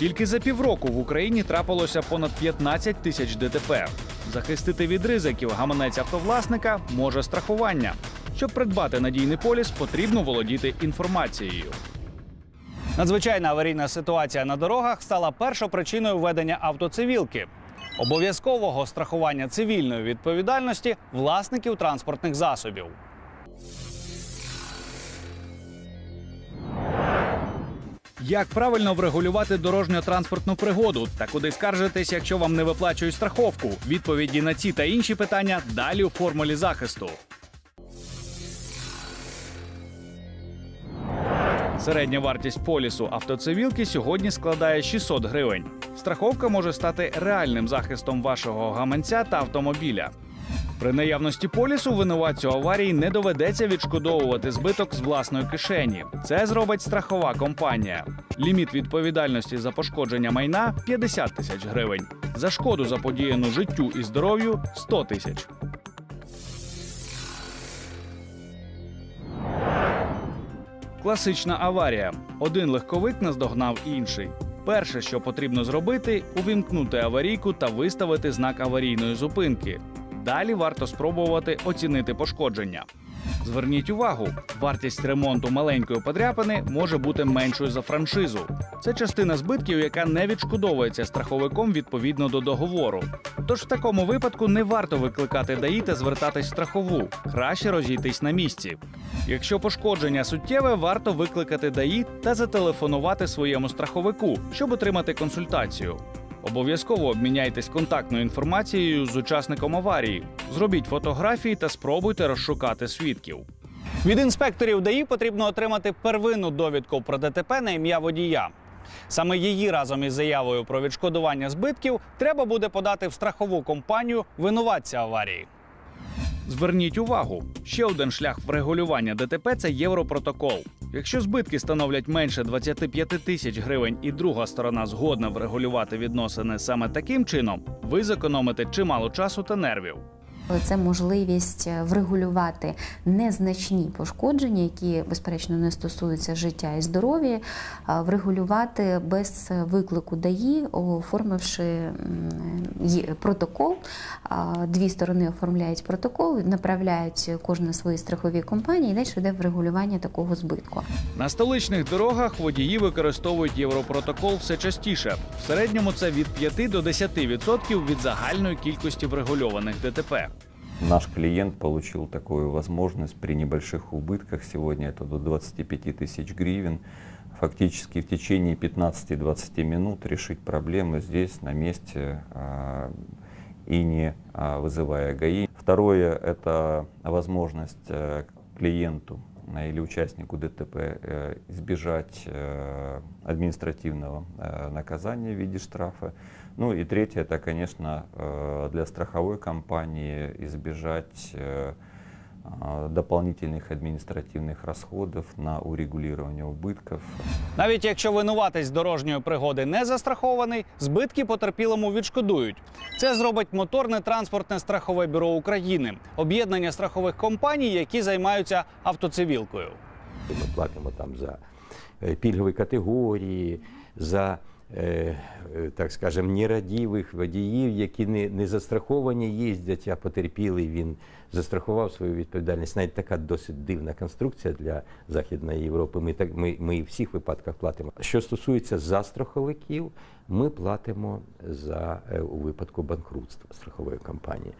Тільки за півроку в Україні трапилося понад 15 тисяч ДТП. Захистити від ризиків гаманець автовласника може страхування. Щоб придбати надійний поліс, потрібно володіти інформацією. Надзвичайна аварійна ситуація на дорогах стала першопричиною введення автоцивілки. Обов'язкового страхування цивільної відповідальності власників транспортних засобів. Як правильно врегулювати дорожньо-транспортну пригоду та куди скаржитись, якщо вам не виплачують страховку? Відповіді на ці та інші питання далі у формулі захисту. Середня вартість полісу автоцивілки сьогодні складає 600 гривень. Страховка може стати реальним захистом вашого гаманця та автомобіля. При наявності полісу винуватцю аварії не доведеться відшкодовувати збиток з власної кишені. Це зробить страхова компанія. Ліміт відповідальності за пошкодження майна 50 тисяч гривень. За шкоду заподіяну життю і здоров'ю 100 тисяч. Класична аварія. Один легковик наздогнав інший. Перше, що потрібно зробити, увімкнути аварійку та виставити знак аварійної зупинки. Далі варто спробувати оцінити пошкодження. Зверніть увагу, вартість ремонту маленької подряпини може бути меншою за франшизу. Це частина збитків, яка не відшкодовується страховиком відповідно до договору. Тож в такому випадку не варто викликати ДАІ та звертатись в страхову. Краще розійтись на місці. Якщо пошкодження суттєве, варто викликати ДАІ та зателефонувати своєму страховику, щоб отримати консультацію. Обов'язково обміняйтесь контактною інформацією з учасником аварії. Зробіть фотографії та спробуйте розшукати свідків. Від інспекторів ДАІ потрібно отримати первинну довідку про ДТП на ім'я водія. Саме її разом із заявою про відшкодування збитків треба буде подати в страхову компанію винуватця аварії. Зверніть увагу, ще один шлях врегулювання ДТП це Європротокол. Якщо збитки становлять менше 25 тисяч гривень і друга сторона згодна врегулювати відносини саме таким чином, ви зекономите чимало часу та нервів. Це можливість е, врегулювати незначні пошкодження, які безперечно не стосуються життя і здоров'я, врегулювати без виклику ДАІ, оформивши протокол. А, Дві сторони оформляють протокол, направляють кожна свої страхові компанії, і далі йде врегулювання такого збитку. На столичних дорогах водії використовують Європротокол все частіше. В середньому це від 5 до 10% від загальної кількості врегульованих ДТП. Наш клиент получил такую возможность при небольших убытках, сегодня это до 25 тысяч гривен, Фактически в течение 15-20 минут решить проблемы здесь, на месте, а, и не а, вызывая ГАИ. Второе – это возможность э, клиенту э, или участнику ДТП э, избежать э, административного наказания в виде штрафа. Ну и третье, это, конечно, для страховой компании избежать э, а, дополнительных административных расходов на урегулирование убытков. Навіть якщо винуватець дорожньої пригоди не застрахований, збитки потерпілому відшкодують. Це зробить моторне транспортне страхове бюро України, об'єднання страхових компаній, які займаються автоцивілкою. Ми платимо там за е, пільгові категорії, за, е, е, так скажем, нерадівих водіїв, які не, не застраховані їздять, а потерпілий він застрахував свою відповідальність. Навіть така досить дивна конструкція для Західної Європи. Ми, так, ми, ми в всіх випадках платимо. Що стосується застраховиків, ми платимо за, е, у випадку банкрутства страхової компанії.